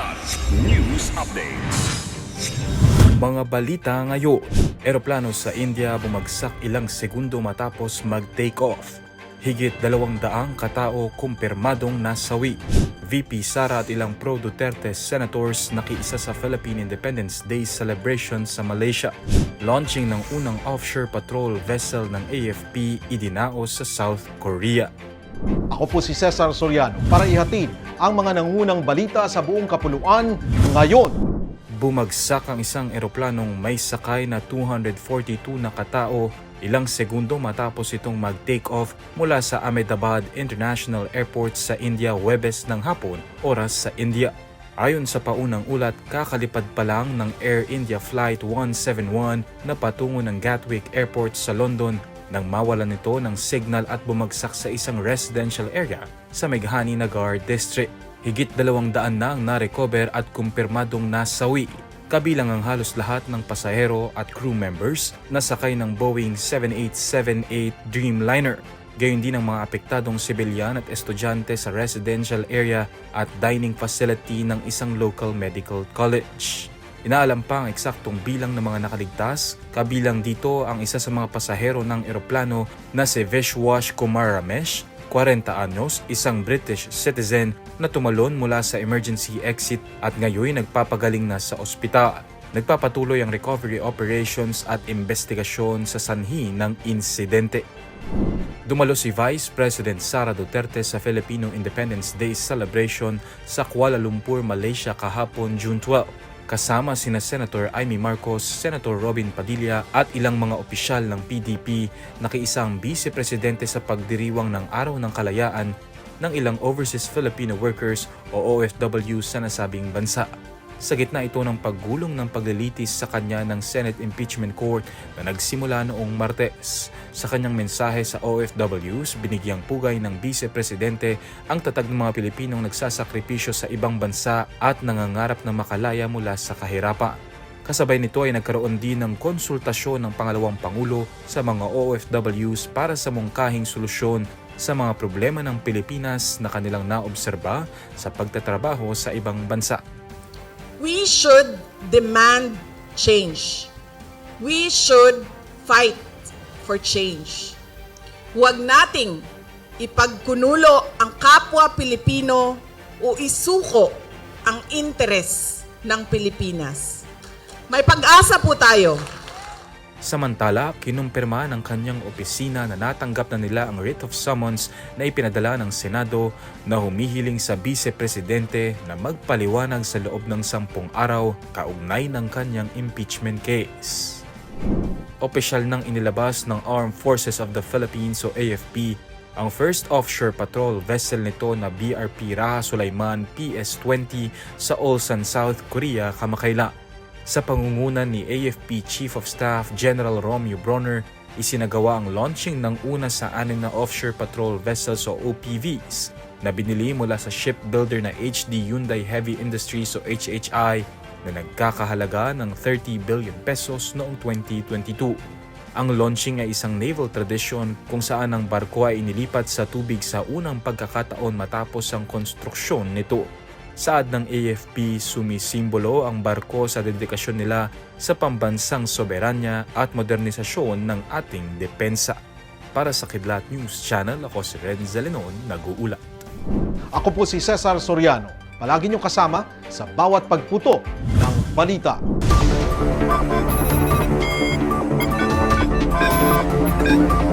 Kilat News Updates. Mga balita ngayon. Eroplano sa India bumagsak ilang segundo matapos mag-take off. Higit dalawang daang katao kumpirmadong nasawi. VP Sara at ilang pro-Duterte senators nakiisa sa Philippine Independence Day celebration sa Malaysia. Launching ng unang offshore patrol vessel ng AFP idinaos sa South Korea. Ako po si Cesar Soriano para ihatid ang mga nangunang balita sa buong kapuluan ngayon. Bumagsak ang isang eroplanong may sakay na 242 na katao ilang segundo matapos itong mag-take off mula sa Ahmedabad International Airport sa India Webes ng hapon, oras sa India. Ayon sa paunang ulat, kakalipad pa lang ng Air India Flight 171 na patungo ng Gatwick Airport sa London nang mawalan nito ng signal at bumagsak sa isang residential area sa Meghani Nagar District. Higit dalawang daan na ang narecover at kumpirmadong nasawi kabilang ang halos lahat ng pasahero at crew members na sakay ng Boeing 7878 Dreamliner. Gayon din ang mga apektadong sibilyan at estudyante sa residential area at dining facility ng isang local medical college. Inaalam pa ang eksaktong bilang ng mga nakaligtas, kabilang dito ang isa sa mga pasahero ng eroplano na si Vishwash Kumar Ramesh, 40 anyos, isang British citizen na tumalon mula sa emergency exit at ngayon nagpapagaling na sa ospital. Nagpapatuloy ang recovery operations at investigasyon sa sanhi ng insidente. Dumalo si Vice President Sara Duterte sa Filipino Independence Day celebration sa Kuala Lumpur, Malaysia kahapon June 12 kasama sina Senator Amy Marcos, Senator Robin Padilla at ilang mga opisyal ng PDP nakiisang Vice Presidente sa pagdiriwang ng Araw ng Kalayaan ng ilang overseas Filipino workers o OFW sa nasabing bansa. Sa gitna ito ng paggulong ng paglilitis sa kanya ng Senate Impeachment Court na nagsimula noong Martes. Sa kanyang mensahe sa OFWs, binigyang pugay ng Vice Presidente ang tatag ng mga Pilipinong nagsasakripisyo sa ibang bansa at nangangarap na makalaya mula sa kahirapan. Kasabay nito ay nagkaroon din ng konsultasyon ng pangalawang Pangulo sa mga OFWs para sa mungkahing solusyon sa mga problema ng Pilipinas na kanilang naobserba sa pagtatrabaho sa ibang bansa. We should demand change. We should fight for change. Huwag nating ipagkunulo ang kapwa Pilipino o isuko ang interes ng Pilipinas. May pag-asa po tayo. Samantala, kinumpirma ng kanyang opisina na natanggap na nila ang writ of summons na ipinadala ng Senado na humihiling sa Vice Presidente na magpaliwanag sa loob ng sampung araw kaugnay ng kanyang impeachment case. Opisyal nang inilabas ng Armed Forces of the Philippines o AFP ang first offshore patrol vessel nito na BRP Raha Sulaiman PS-20 sa Ulsan, South Korea kamakailan. Sa pangungunan ni AFP Chief of Staff General Romeo Bronner, isinagawa ang launching ng una sa anim na offshore patrol vessels o OPVs na binili mula sa shipbuilder na HD Hyundai Heavy Industries o HHI na nagkakahalaga ng 30 billion pesos noong 2022. Ang launching ay isang naval tradition kung saan ang barko ay inilipat sa tubig sa unang pagkakataon matapos ang konstruksyon nito. Saad ng AFP, sumisimbolo ang barko sa dedikasyon nila sa pambansang soberanya at modernisasyon ng ating depensa. Para sa Kidlat News Channel, ako si Ren Zalenon, nag-uulat. Ako po si Cesar Soriano. Palagi niyong kasama sa bawat pagputo ng balita. Thank you.